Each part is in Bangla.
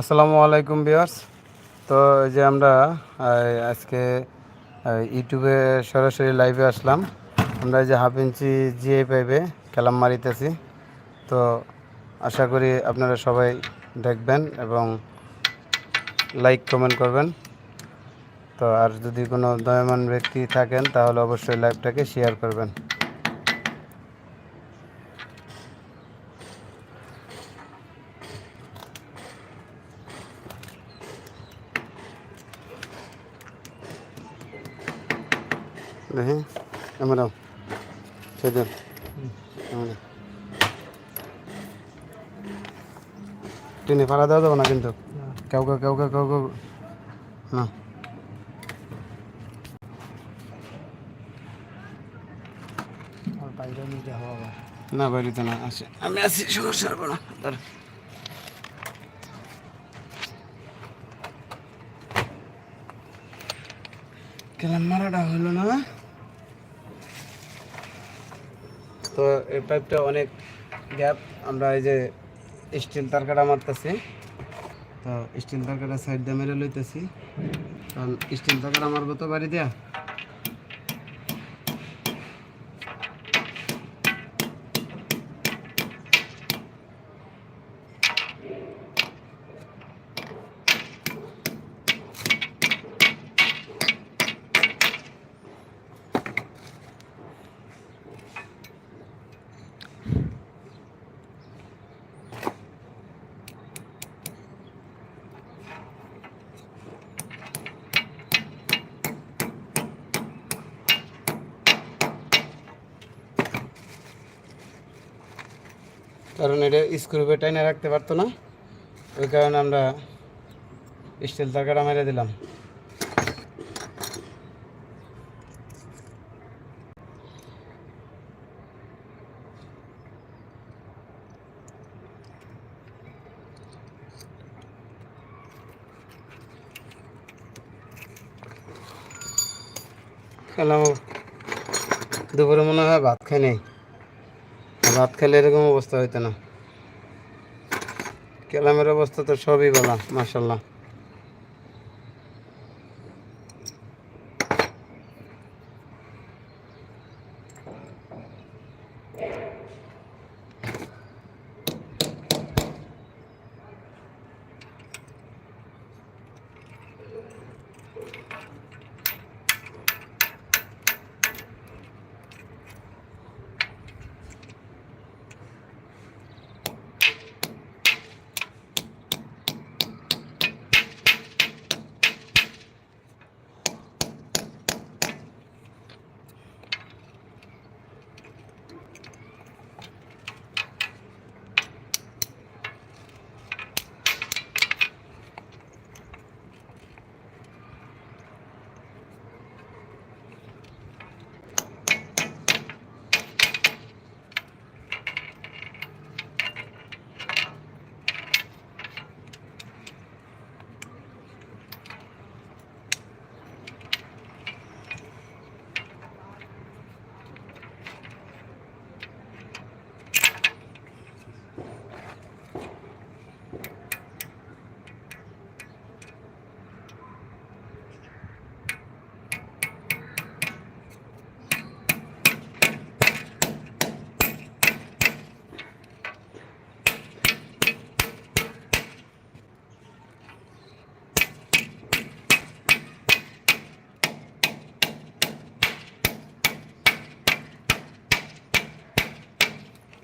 আসসালামু আলাইকুম বিয়ার্স তো যে আমরা আজকে ইউটিউবে সরাসরি লাইভে আসলাম। আমরা যে হাফ ইঞ্চি জিআই পাইপে ক্যালাম মারিতেছি। তো আশা করি আপনারা সবাই দেখবেন এবং লাইক কমেন্ট করবেন। তো আর যদি কোনো দয়মান ব্যক্তি থাকেন, তাহলে অবশ্যই লাইভটাকে শেয়ার করবেন দেখি আমরা সেদিন টিনে ভাড়া দেওয়া যাব না কিন্তু? কেউ কেউ কেউ কেউ কেউ কেউ। না। বাইরে না, বাড়িতে না, আসে। আমি আছি সমস্যা হবে না, দাঁড়া। কেলাম মারাটা হলো না। তো এই পাইপটা অনেক গ্যাপ আমরা এই যে স্টিল তার কাটা মারতেছি। তো স্টিল তার কাটা সাইড দিয়ে মেরে লইতেছি। কারণ স্টিল তার কাটা মারবো তো বাড়ি দিয়া। কারণ এটা স্ক্রুপে টাইনে রাখতে পারতো না। ওই কারণে আমরা স্টিল তারকাটা মেরে দিলাম। খেলাম। দুপুরে মনে হয় ভাত খাই নেই। ভাত খেলে এরকম অবস্থা হইতো না। কেলামের অবস্থা তো সবই বলা মাসাল্লাহ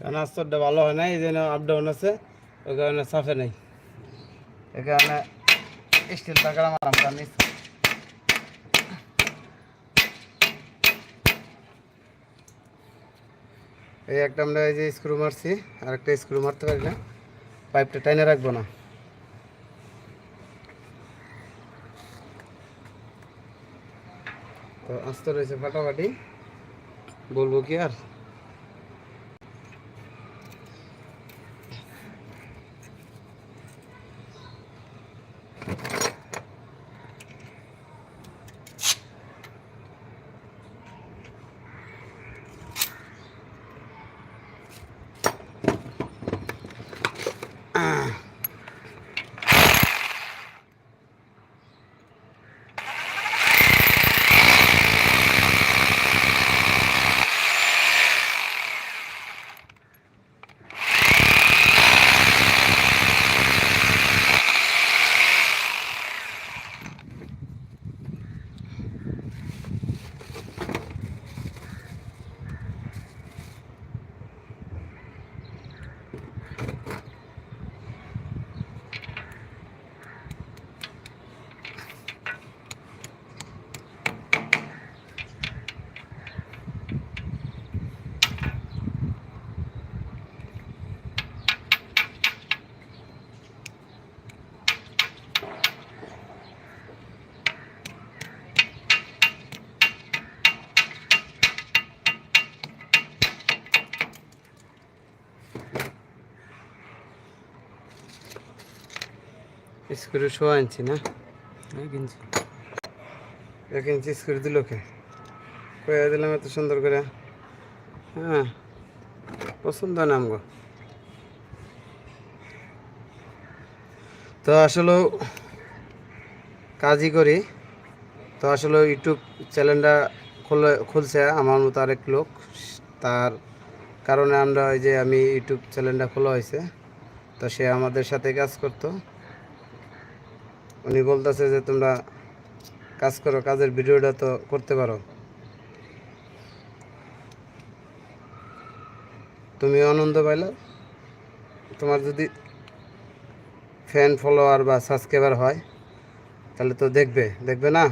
কারণ আস্তরটা ভালো হয় না এই জন্য আপ ডাউন আছে, ওই কারণে সাফে নেই। এই কারণে স্টিল টাকা মারাম কারণ এই একটা আমরা এই যে স্ক্রু মারছি, আর একটা স্ক্রু মারতে পারি না পাইপটা টাইনে রাখব না। তো আস্তে রয়েছে ফাটাফাটি, বলব কি আর? স্ক্রু শো আনছি না? এই কিনছি। এক ইঞ্চি স্ক্রু দিল কে কয়ে দিলাম এত সুন্দর করে হ্যাঁ পছন্দ হয় না আমগো। তো আসলে কাজই করি। তো আসলে ইউটিউব চ্যানেলটা খুলে, খুলছে আমার মতো আরেক লোক। তার কারণে আমরা ওই যে আমি ইউটিউব চ্যানেলটা খোলা হয়েছে। তো সে আমাদের সাথে কাজ করতো। উনি বলতেছে যে তোমরা কাজ করো, কাজের ভিডিওটা তো করতে পারো। তুমি আনন্দ পাইলা। তোমার যদি ফ্যান ফলোয়ার বা সাবস্ক্রাইবার হয়, তাহলে তো দেখবে। দেখবে না?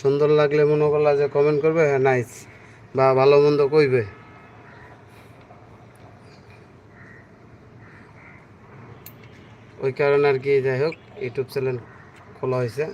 সুন্দর লাগলে মনে করলা যে কমেন্ট করবে হ্যাঁ নাইস বা ভালো মন্দ কইবে। ওই কারণে আর কি, যাই হোক, ইউটিউব চ্যানেল খোলা হয়েছে।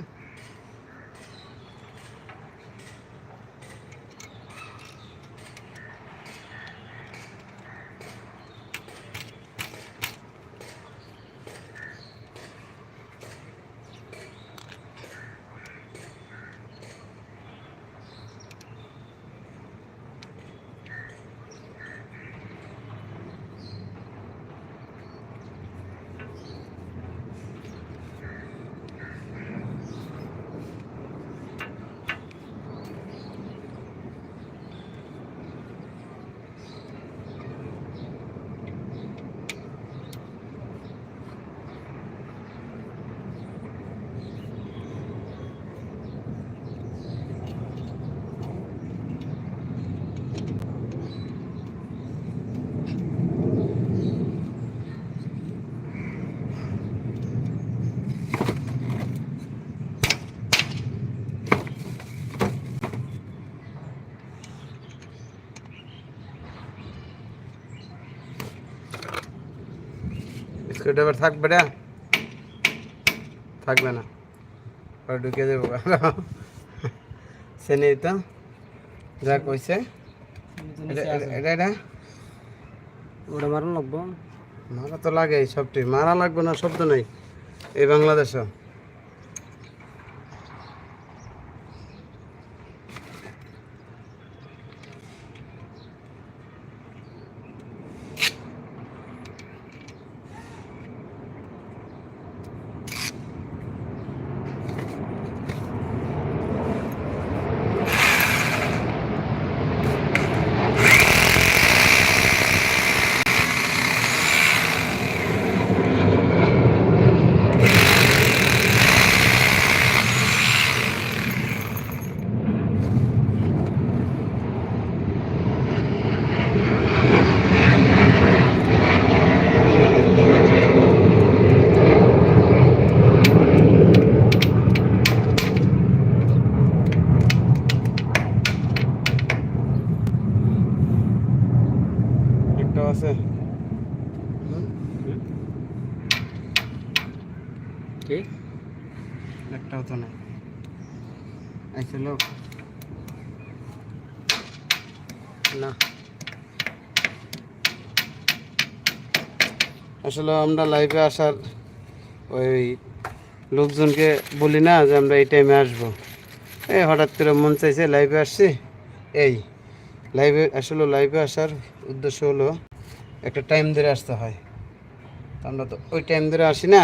স্ক্রুড্রাইভার থাকবে না থাকবে না। আর ঢুকে দেবো। সে নেই তো। যা কইছে। এটা এটা- এটা এটা? ওটা মারুন লাগবো। মারা তো লাগে সবটি। মারা লাগবে না শব্দ নেই। এই বাংলাদেশে একটা আছে কি লোক। না। আসলে আমরা লাইভে আসার ওই লোকজনকে বলি না যে আমরা এই টাইমে আসব। এই হঠাৎ করে মন চাইছে লাইভে আসছি। এই লাইভে আসলে লাইভে আসার উদ্দেশ্য হলো একটা টাইম ধরে আসতে হয়। আমরা তো ওই টাইম ধরে আসি না।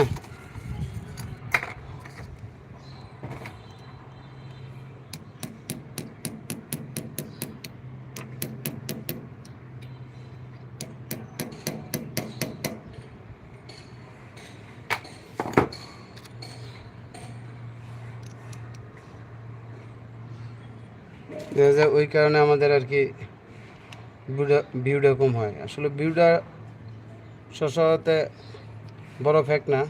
দেখা যায় ওই কারণে আমাদের আর কি ভিউটা কম হয়। আসলে ভিউটা সসতে বড় ফ্যাক্ট না।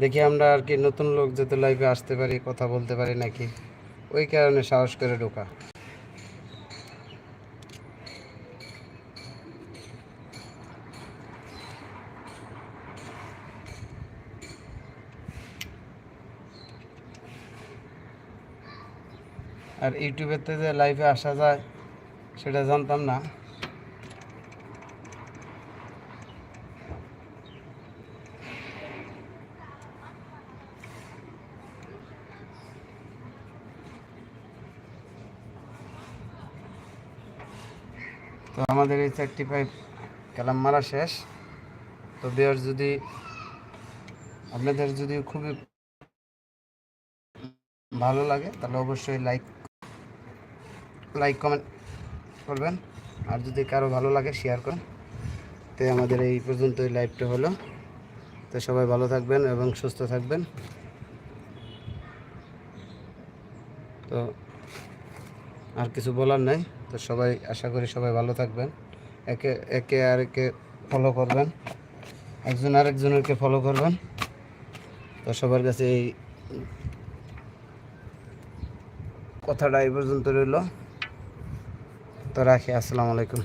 দেখি আমরা আর কি নতুন লোক যাতে লাইফে আসতে পারি, কথা বলতে পারি নাকি, ওই কারণে সাহস করে ঢোকা। আর ইউটিউবেতে যে লাইভে আসা যায়, সেটা জানতাম না। তো আমাদের এই থার্টি ফাইভ কালাম মারা শেষ। তো বেয়ার যদি, আপনাদের যদি খুবই ভালো লাগে, তাহলে অবশ্যই লাইক লাইক কমেন্ট করবেন। আর যদি কারও ভালো লাগে শেয়ার করেন। তো আমাদের এই পর্যন্ত এই লাইভটা হলো। তো সবাই ভালো থাকবেন এবং সুস্থ থাকবেন। তো আর কিছু বলার নাই। তো সবাই, আশা করি সবাই ভালো থাকবেন। একে একে আর একে ফলো করবেন। একজন আরেকজনেরকে ফলো করবেন। তো সবার কাছে এই কথাটা এই পর্যন্ত রইল। তো রাখি আসসালামু আলাইকুম।